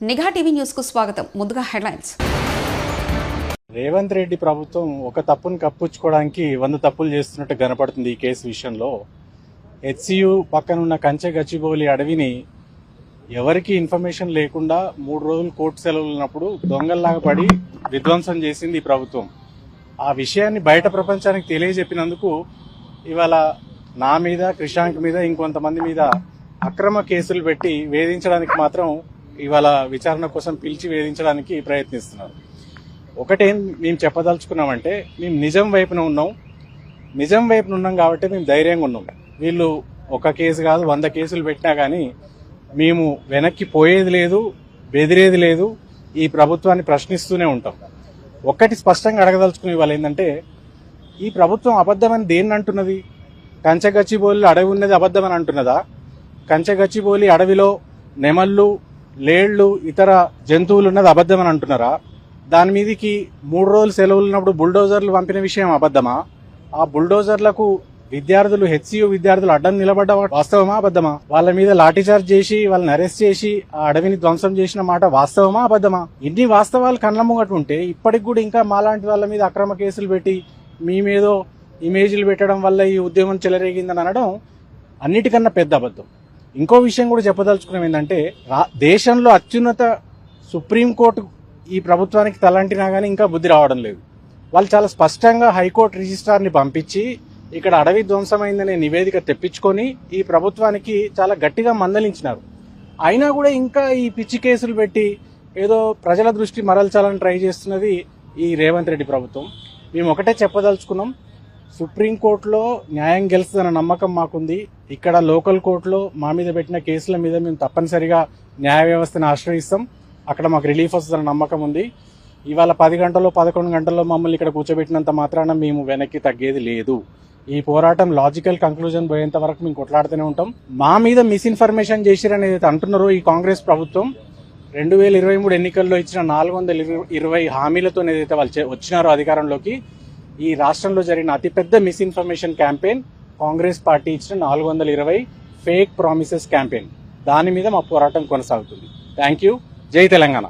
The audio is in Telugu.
నిఘా టీవీ న్యూస్కు స్వాగతం. ముందుగా హెడ్లైన్స్. రేవంత్ రెడ్డి ప్రభుత్వం ఒక తప్పును కప్పుచ్చుకోవడానికి వంద తప్పులు చేస్తున్నట్టు కనపడుతుంది ఈ కేసు విషయంలో. హెచ్సియు పక్కనున్న కంచె గచ్చిబౌలి అడవిని ఎవరికి ఇన్ఫర్మేషన్ లేకుండా మూడు రోజులు కోర్టు సెలవులు ఉన్నప్పుడు దొంగల్లాగా పడి విధ్వంసం చేసింది ఈ ప్రభుత్వం. ఆ విషయాన్ని బయట ప్రపంచానికి తెలియజెప్పినందుకు ఇవాళ నా మీద క్రిషాంక్ మీద ఇంకొంతమంది మీద అక్రమ కేసులు పెట్టి వేధించడానికి మాత్రం ఇవాళ విచారణ కోసం పిలిచి వేధించడానికి ప్రయత్నిస్తున్నారు. ఒకటేం మేము చెప్పదలుచుకున్నామంటే మేము నిజం వైపున ఉన్నాం. నిజం వైపున ఉన్నాం కాబట్టి మేము ధైర్యంగా ఉన్నాం. వీళ్ళు ఒక కేసు కాదు వంద కేసులు పెట్టినా కానీ మేము వెనక్కి పోయేది లేదు బెదిరేది లేదు ఈ ప్రభుత్వాన్ని ప్రశ్నిస్తూనే ఉంటాం. ఒక్కటి స్పష్టంగా అడగదలుచుకునే వాళ్ళు ఏంటంటే ఈ ప్రభుత్వం అబద్ధమని దేన్ని అంటున్నది? కంచగచ్చిబోలి అడవి ఉన్నది అబద్ధమని అంటున్నదా? కంచగచ్చిబోలి అడవిలో నెమళ్ళు లేళ్ళు ఇతర జంతువులు ఉన్నది అబద్ధమని అంటున్నారా? దాని మీదకి మూడు రోజులు సెలవులు ఉన్నప్పుడు బుల్డోజర్లు పంపిన విషయం అబద్ధమా? ఆ బుల్డోజర్లకు విద్యార్థులు హెచ్సియు విద్యార్థులు అడ్డం నిలబడ్డ వాస్తవమా అబద్ధమా? వాళ్ళ మీద లాఠీచార్జ్ చేసి వాళ్ళని అరెస్ట్ చేసి ఆ అడవిని ధ్వంసం చేసిన మాట వాస్తవమా అబద్ధమా? ఇన్ని వాస్తవాలు కళ్ళ ముంగట ఉంటే ఇప్పటికి కూడా ఇంకా మాలాంటి వాళ్ళ మీద అక్రమ కేసులు పెట్టి మీ మీదో ఇమేజ్లు పెట్టడం వల్ల ఈ ఉద్యమం చెలరేగిందని అనడం అన్నిటికన్నా పెద్ద అబద్ధం. ఇంకో విషయం కూడా చెప్పదలుచుకున్నాం ఏంటంటే రా- దేశంలో అత్యున్నత సుప్రీంకోర్టు ఈ ప్రభుత్వానికి తలంటినా కానీ ఇంకా బుద్ధి రావడం లేదు. వాళ్ళు చాలా స్పష్టంగా హైకోర్టు రిజిస్ట్రార్ని పంపించి ఇక్కడ అడవి ధ్వంసమైందనే నివేదిక తెప్పించుకొని ఈ ప్రభుత్వానికి చాలా గట్టిగా మందలించినారు. అయినా కూడా ఇంకా ఈ పిచ్చి కేసులు పెట్టి ఏదో ప్రజల దృష్టి మరల్చాలని ట్రై చేస్తున్నది ఈ రేవంత్ రెడ్డి ప్రభుత్వం. మేము ఒకటే చెప్పదలుచుకున్నాం సుప్రీంకోర్టులో న్యాయం గెలుస్తుందన్న నమ్మకం మాకుంది. ఇక్కడ లోకల్ కోర్టులో మా మీద పెట్టిన కేసుల మీద మేము తప్పనిసరిగా న్యాయ వ్యవస్థను ఆశ్రయిస్తాం. అక్కడ మాకు రిలీఫ్ వస్తుందన్న నమ్మకం ఉంది. ఇవాళ పది గంటల్లో పదకొండు గంటల్లో మమ్మల్ని ఇక్కడ కూర్చోబెట్టినంత మాత్రాన మేము వెనక్కి తగ్గేది లేదు. ఈ పోరాటం లాజికల్ కంక్లూజన్ పోయేంత వరకు మేము కొట్లాడుతూనే ఉంటాం. మా మీద మిస్ఇన్ఫర్మేషన్ చేసిరనేది ఏదైతే అంటున్నారో ఈ కాంగ్రెస్ ప్రభుత్వం. రెండు వేల ఇరవై మూడు ఎన్నికల్లో ఇచ్చిన నాలుగు వందల ఇరవై హామీలతో ఏదైతే వాళ్ళు చే- వచ్చినారో అధికారంలోకి. ఈ రాష్ట్రంలో జరిగిన అతిపెద్ద మిస్ఇన్ఫర్మేషన్ క్యాంపెయిన్ కాంగ్రెస్ పార్టీ ఇచ్చిన నాలుగు వందల ఇరవై ఫేక్ ప్రామిసెస్ క్యాంపెయిన్ దాని మీద మా పోరాటం కొనసాగుతుంది. థ్యాంక్ యూ జై తెలంగాణ.